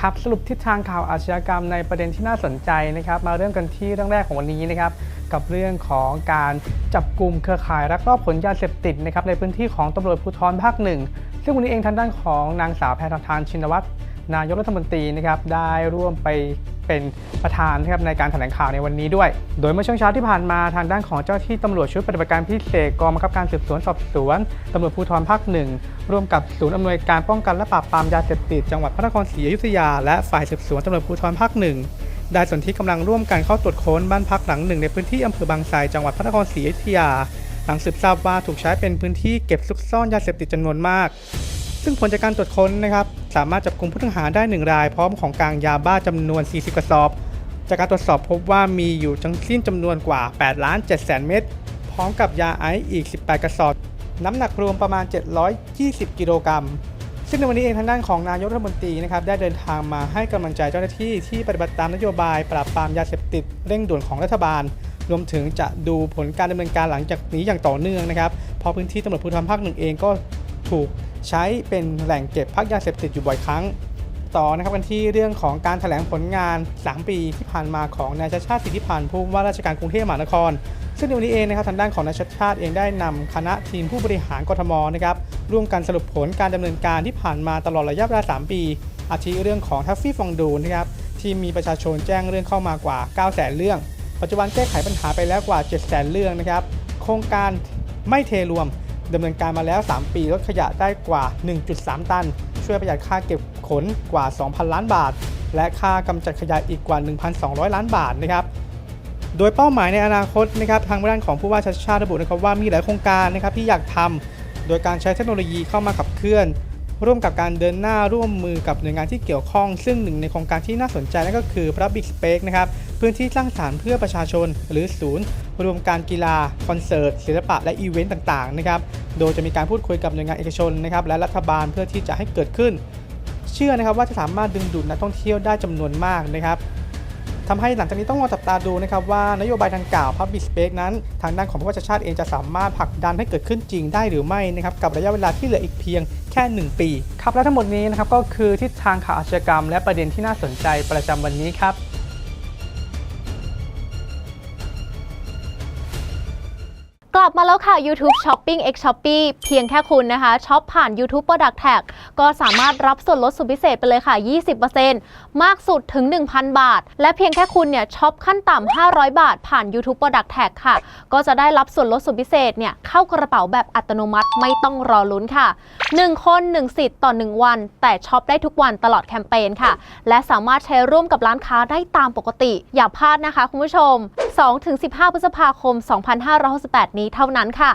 ครับสรุปทิศทางข่าวอาชญากรรมในประเด็นที่น่าสนใจนะครับ มาเริ่มกันที่เรื่องแรกของวันนี้นะครับ กับเรื่องของการจับกลุ่มเครือข่ายรักลอบขนยาเสพติดนะครับในพื้นที่ของตำรวจภูธรภาคหนึ่งซึ่งวันนี้เองทางด้านของนางสาวแพทองทานชินวัตร นายกรัฐมนตรีนะครับได้ร่วมไปเป็นประธานนะครับในการแถลงข่าวในวันนี้ด้วย โดยเมื่อช่วงเช้าที่ผ่านมาทางด้านของเจ้าที่ตำรวจชุดปฏิบัติการพิเศษกองบังคับการสืบสวนสอบสวนตำรวจภูธรภาคหนึ่งร่วมกับศูนย์อำนวยการป้องกันและปราบปรามยาเสพติดจังหวัดพระนครศรีอยุธยาและฝ่ายสืบสวนตำรวจภูธรภาคหนึ่งได้สนที่กำลังร่วมกันเข้าตรวจค้นบ้านพักหลังหนึ่งในพื้นที่อำเภอบางไทรจังหวัดพระนครศรีอยุธยา หลังสืบทราบว่าถูกใช้เป็นพื้นที่เก็บซุกซ่อนยาเสพติดจำนวนมาก ซึ่งผลจากการตรวจค้นนะครับสามารถจับกลุ่มผู้ต้องหาได้หนึ่งราย พร้อมของกลางยาบ้าจำนวน 40 กระสอบ จากการตรวจสอบพบว่ามีอยู่ทั้งสิ้นจำนวนกว่า8ล้าน7แสนเม็ดพร้อมกับยาไอซ์อีก 18 กระสอบ น้ำหนักรวมประมาณ 720 กิโลกรัมซึ่งในวันนี้เองทางด้านของนายกรัฐมนตรีนะครับได้เดินทางมาให้กำลังใจเจ้าหน้าที่ที่ปฏิบัติตามนโยบาย ปราบปรามยาเสพติดเร่งด่วนของรัฐบาล รวมถึงจะดูผลการดำเนินการหลังจากนี้อย่างต่อเนื่องนะครับเพราะพื้นที่ตำรวจภูธรภาคหนึ่งเองก็ถูก ใช้เป็นแหล่งเก็บพักยาเสพติดอยู่บ่อยครั้ง ต่อนะครับกันที่เรื่องของการแถลงผลงาน 3 ปีที่ผ่านมาของนายชาติชาติสิทธิพันธ์ผู้ว่าราชการกรุงเทพมหานคร ซึ่งในวันนี้เองนะครับทางด้านของนายชาติชาติเองได้นำคณะทีมผู้บริหารกทมนะครับร่วมกันสรุปผลการดำเนินการที่ผ่านมาตลอดระยะเวลา 3 ปี อาทิเรื่องของทัฟฟี่ฟองดูนะครับที่มีประชาชนแจ้งเรื่องเข้ามากว่า 9 0 0 0 0 0เรื่อง ปัจจุบันแก้ไขปัญหาไปแล้วกว่า 7 0 0 0 0 0 เรื่องนะครับ โครงการไม่เทรวม ดำเนินการมาแล้ว 3 ปีลดขยะได้กว่า 1.3 ตัน ช่วยประหยัดค่าเก็บขนกว่า 2,000 ล้านบาท และค่ากำจัดขยะอีกกว่า 1,200 ล้านบาทนะครับโดยเป้าหมายในอนาคตนะครับทางด้านของผู้ว่าชาติชาติระบุนะครับว่ามีหลายโครงการนะครับที่อยากทำโดยการใช้เทคโนโลยีเข้ามาขับเคลื่อน ร่วมกับการเดินหน้าร่วมมือกับหน่วยงานที่เกี่ยวข้อง ซึ่งหนึ่งในโครงการที่น่าสนใจนั่นก็คือ Public Space นะครับพื้นที่สร้างสรรค์เพื่อประชาชนหรือศูนย์ รวมการกีฬา คอนเสิร์ต ศิลปะและอีเวนต์ต่างๆนะครับ โดยจะมีการพูดคุยกับหน่วยงานเอกชนนะครับและรัฐบาลเพื่อที่จะให้เกิดขึ้น เชื่อนะครับว่าจะสามารถดึงดูดนักท่องเที่ยวได้จำนวนมากนะครับทำให้หลังจากนี้ต้องรอจับตาดูนะครับว่านโยบายดังกล่าว Public Space นั้น ทางด้านของผู้ว่าชาติชาติเองจะสามารถผลักดันให้เกิดขึ้นจริงได้หรือไม่นะครับกับระยะเวลาที่เหลืออีกเพียงแค่ 1 ปี ครับและทั้งหมดนี้นะครับก็คือทิศทางข่าวอาชญากรรม และประเด็นที่น่าสนใจประจำวันนี้ครับ กลับมาแล้วค่ะ YouTube Shopping X Shopee เพียงแค่คุณนะคะช็อปผ่าน YouTube Product Tag ก็สามารถรับส่วนลดสุดพิเศษไปเลยค่ะ 20%มากสุดถึง 1,000 บาท และเพียงแค่คุณเนี่ยช็อปขั้นต่ำ500 บาท ผ่าน YouTube Product Tag ค่ะ ก็จะได้รับส่วนลดสุดพิเศษเนี่ยเข้ากระเป๋าแบบอัตโนมัติไม่ต้องรอลุ้นค่ะ 1 คน 1 สิทธิ์ต่อ 1 วัน แต่ช็อปได้ทุกวันตลอดแคมเปญค่ะ และสามารถใช้ร่วมกับร้านค้าได้ตามปกติ อย่าพลาดนะคะคุณผู้ชม 2-15 พฤษภาคม 2568 นี้เท่านั้นค่ะ